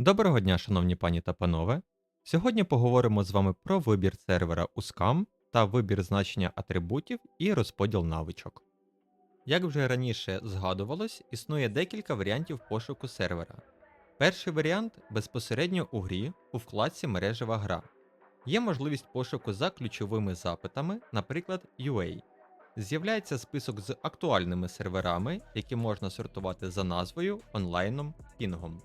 Доброго дня, шановні пані та панове. Сьогодні поговоримо з вами про вибір сервера у SCAM та вибір значення атрибутів і розподіл навичок. Як вже раніше згадувалось, існує декілька варіантів пошуку сервера. Перший варіант безпосередньо у грі у вкладці мережева гра. Є можливість пошуку за ключовими запитами, наприклад, UA. З'являється список з актуальними серверами, які можна сортувати за назвою, онлайном, пінгом.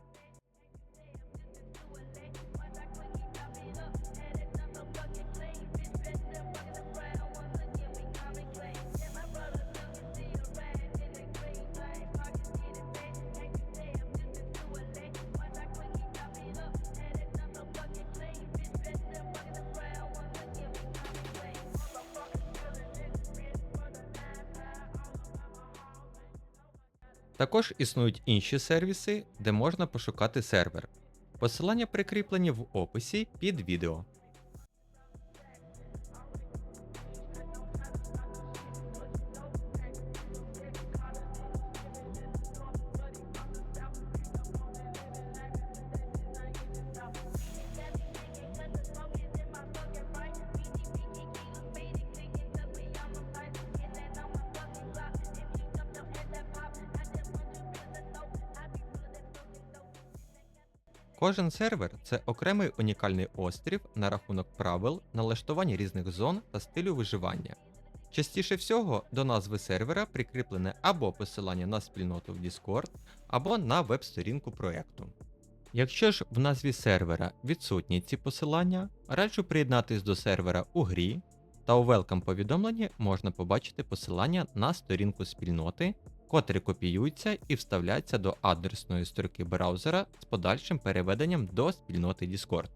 Також існують інші сервіси, де можна пошукати сервер. Посилання прикріплені в описі під відео. Кожен сервер це окремий унікальний острів на рахунок правил, налаштування різних зон та стилю виживання. Частіше всього до назви сервера прикріплене або посилання на спільноту в Discord, або на веб-сторінку проекту. Якщо ж в назві сервера відсутні ці посилання, раджу приєднатись до сервера у грі, та у welcome повідомленні можна побачити посилання на сторінку спільноти, котрі копіюються і вставляються до адресної строки браузера з подальшим переведенням до спільноти Discord.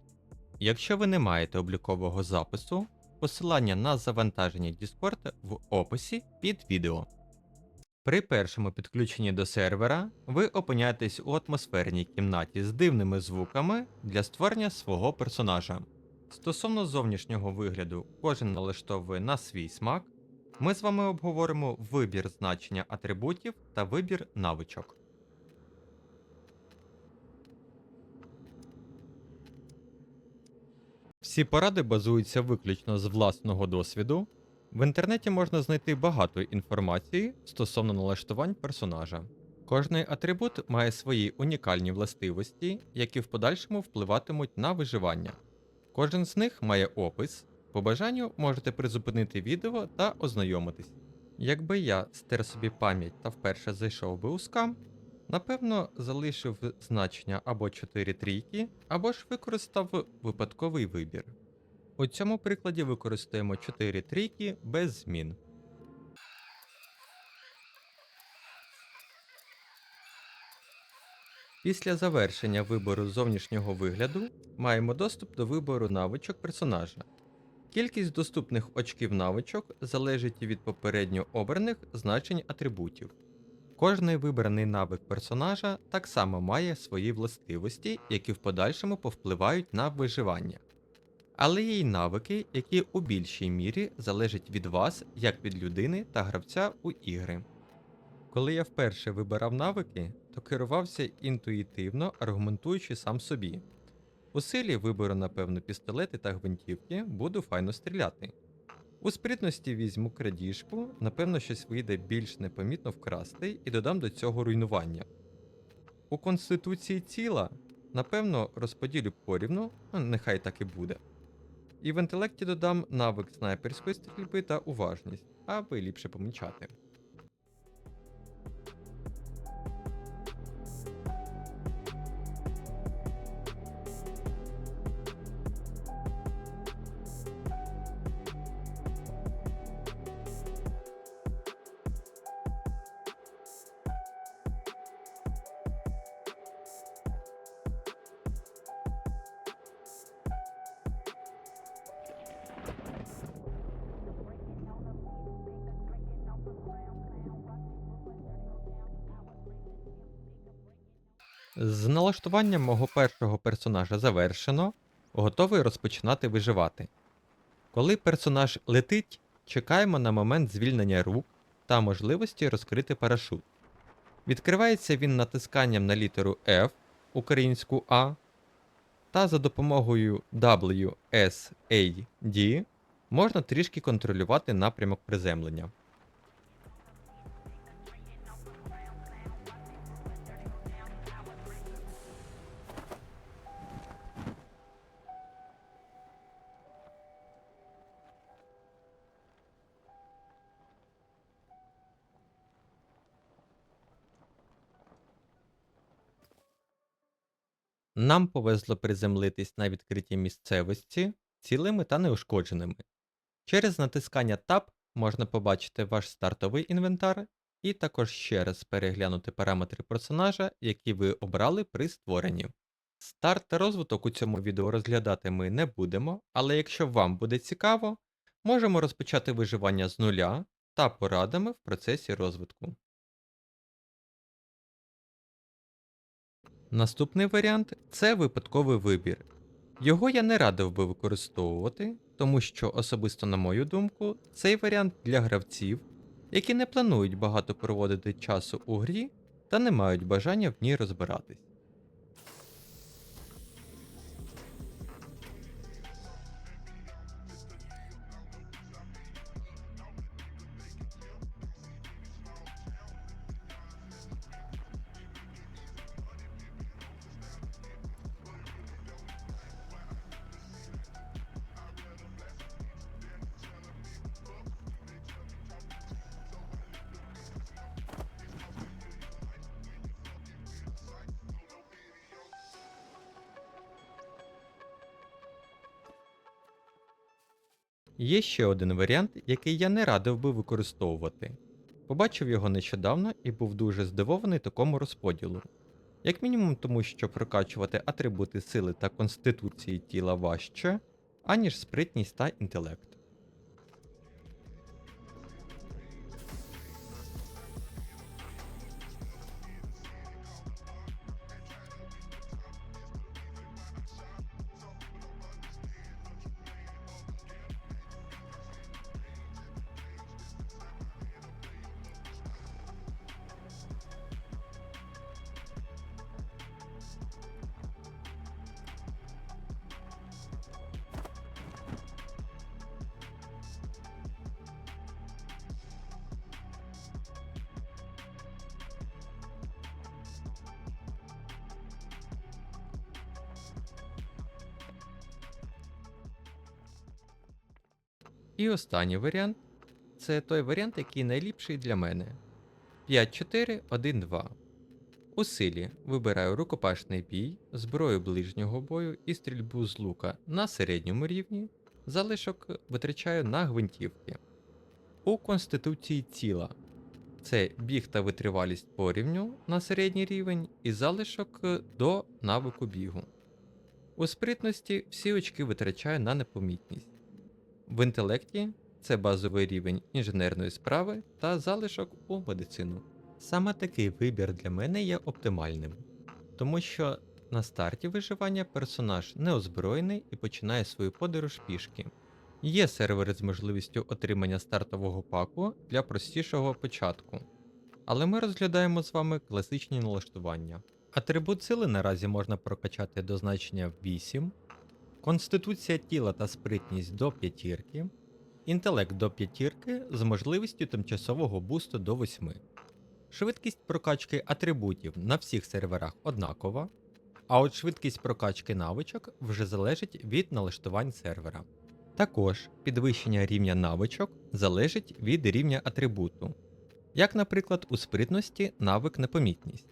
Якщо ви не маєте облікового запису, посилання на завантаження Discord в описі під відео. При першому підключенні до сервера ви опиняєтесь у атмосферній кімнаті з дивними звуками для створення свого персонажа. Стосовно зовнішнього вигляду, кожен налаштовує на свій смак, ми з вами обговоримо вибір значення атрибутів та вибір навичок. Всі поради базуються виключно з власного досвіду. В інтернеті можна знайти багато інформації стосовно налаштувань персонажа. Кожний атрибут має свої унікальні властивості, які в подальшому впливатимуть на виживання. Кожен з них має опис, по бажанню можете призупинити відео та ознайомитись. Якби я стер собі пам'ять та вперше зайшов би у скам, напевно залишив значення або 4 трійки, або ж використав випадковий вибір. У цьому прикладі використаємо 4 трійки без змін. Після завершення вибору зовнішнього вигляду маємо доступ до вибору навичок персонажа. Кількість доступних очків навичок залежить від попередньо обраних значень атрибутів. Кожний вибраний навик персонажа так само має свої властивості, які в подальшому повпливають на виживання. Але є й навики, які у більшій мірі залежать від вас, як від людини та гравця у ігри. Коли я вперше вибирав навики, то керувався інтуїтивно, аргументуючи сам собі. У силі виберу, напевно, пістолети та гвинтівки, буду файно стріляти. У спритності візьму крадіжку, напевно, щось вийде більш непомітно вкрасти і додам до цього руйнування. У конституції тіла, напевно, розподілю порівну, ну, нехай так і буде. І в інтелекті додам навик снайперської стрільби та уважність, аби ліпше помічати. З налаштуванням мого першого персонажа завершено, готовий розпочинати виживати. Коли персонаж летить, чекаємо на момент звільнення рук та можливості розкрити парашут. Відкривається він натисканням на літеру F, українську А, та за допомогою WSAD можна трішки контролювати напрямок приземлення. Нам повезло приземлитись на відкритій місцевості цілими та неушкодженими. Через натискання Tab можна побачити ваш стартовий інвентар і також ще раз переглянути параметри персонажа, які ви обрали при створенні. Старт та розвиток у цьому відео розглядати ми не будемо, але якщо вам буде цікаво, можемо розпочати виживання з нуля та порадами в процесі розвитку. Наступний варіант це випадковий вибір. Його я не радив би використовувати, тому що, особисто на мою думку, цей варіант для гравців, які не планують багато проводити часу у грі та не мають бажання в ній розбиратись. Є ще один варіант, який я не радив би використовувати. Побачив його нещодавно і був дуже здивований такому розподілу. Як мінімум тому, що прокачувати атрибути сили та конституції тіла важче, аніж спритність та інтелект. І останній варіант це той варіант, який найліпший для мене. 5-4-1-2. У силі вибираю рукопашний бій, зброю ближнього бою і стрільбу з лука на середньому рівні, залишок витрачаю на гвинтівки. У конституції тіла це біг та витривалість порівню на середній рівень і залишок до навику бігу. У спритності всі очки витрачаю на непомітність. В інтелекті це базовий рівень інженерної справи та залишок у медицину. Саме такий вибір для мене є оптимальним, тому що на старті виживання персонаж неозброєний і починає свою подорож пішки. Є сервери з можливістю отримання стартового паку для простішого початку, але ми розглядаємо з вами класичні налаштування. Атрибут сили наразі можна прокачати до значення 8, Конституція тіла та спритність до п'ятірки, інтелект до п'ятірки з можливістю тимчасового бусту до 8. Швидкість прокачки атрибутів на всіх серверах однакова, а от швидкість прокачки навичок вже залежить від налаштувань сервера. Також підвищення рівня навичок залежить від рівня атрибуту, як, наприклад, у спритності навик непомітність.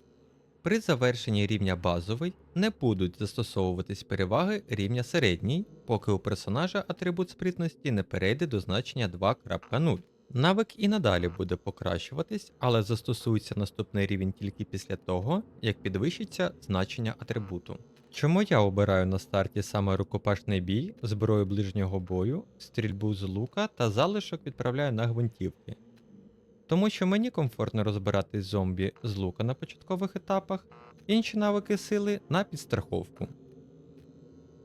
При завершенні рівня базовий не будуть застосовуватись переваги рівня середній, поки у персонажа атрибут спритності не перейде до значення 2.0. Навик і надалі буде покращуватись, але застосується наступний рівень тільки після того, як підвищиться значення атрибуту. Чому я обираю на старті саме рукопашний бій, зброю ближнього бою, стрільбу з лука та залишок відправляю на гвинтівки? Тому що мені комфортно розбиратись зомбі з лука на початкових етапах, інші навики сили на підстраховку.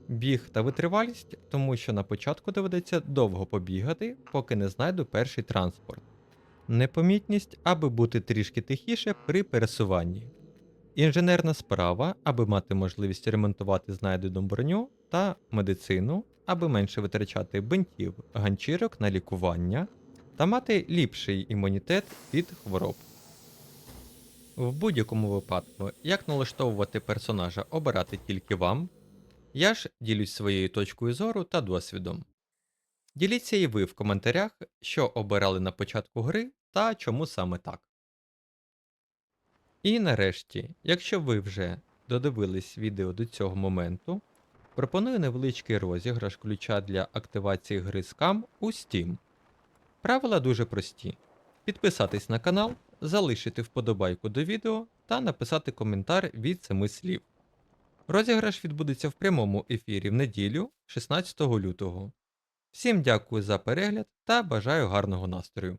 Біг та витривалість, тому що на початку доведеться довго побігати, поки не знайду перший транспорт. Непомітність, аби бути трішки тихіше при пересуванні. інженерна справа, аби мати можливість ремонтувати знайдену броню, та медицину, аби менше витрачати бинтів, ганчірок на лікування та мати ліпший імунітет від хвороб. В будь-якому випадку, як налаштовувати персонажа обирати тільки вам, я ж ділюсь своєю точкою зору та досвідом. Діліться і ви в коментарях, що обирали на початку гри та чому саме так. І нарешті, якщо ви вже додивились відео до цього моменту, пропоную невеличкий розіграш ключа для активації гри Scam у Steam. Правила дуже прості: підписатись на канал, залишити вподобайку до відео та написати коментар від семи слів. Розіграш відбудеться в прямому ефірі в неділю, 16 лютого. Всім дякую за перегляд та бажаю гарного настрою.